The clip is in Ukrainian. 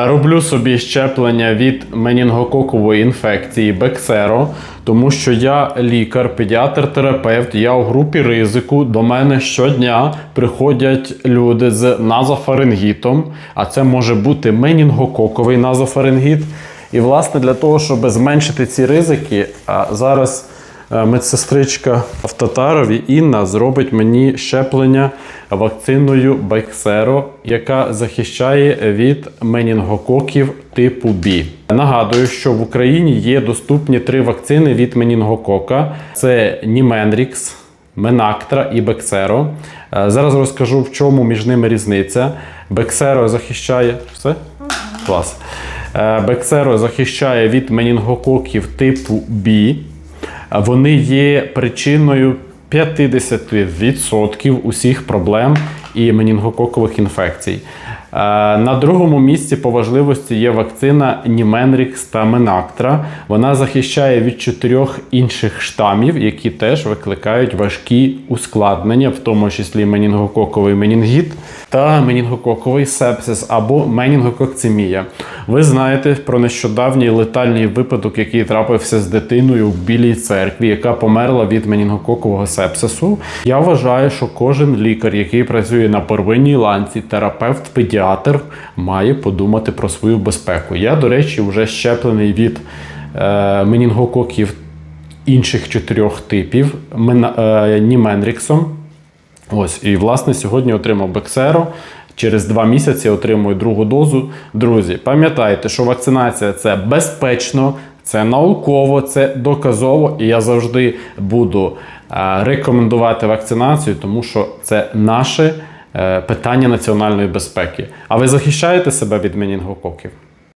Роблю собі щеплення від менінгококової інфекції Бексеро, тому що я лікар, педіатр-терапевт, я у групі ризику. До мене щодня приходять люди з назофарингітом, а це може бути менінгококовий назофарингіт. І, власне, для того, щоб зменшити ці ризики, зараз медсестричка в Татарові Інна зробить мені щеплення вакциною Бексеро, яка захищає від менінгококів типу B. Нагадую, що в Україні є доступні три вакцини від менінгокока: це Німенрікс, Менактра і Бексеро. Е, Зараз розкажу, в чому між ними різниця. Бексеро захищає все? Клас. Е, Бексеро захищає від менінгококів типу B. Вони є причиною 50% усіх проблем і менінгококових інфекцій. Е, На другому місці по важливості є вакцина Німенрікс та Менактра. Вона захищає від чотирьох інших штамів, які теж викликають важкі ускладнення, в тому числі менінгококовий менінгіт та менінгококовий сепсис або менінгококцемія. Ви знаєте про нещодавній летальний випадок, який трапився з дитиною в Білій церкві, яка померла від менінгококового сепсису. Я вважаю, що кожен лікар, який працює на первинній ланці, терапевт, педіатр, має подумати про свою безпеку. Я, до речі, вже щеплений від е, менінгококів інших чотирьох типів Мен- е, Німенріксом. Ось, і власне сьогодні отримав Бексеро. Через два місяці отримую другу дозу. Друзі, пам'ятайте, що вакцинація це безпечно, це науково, це доказово, і я завжди буду е, рекомендувати вакцинацію, тому що це наше питання національної безпеки. А ви захищаєте себе від менінгококів?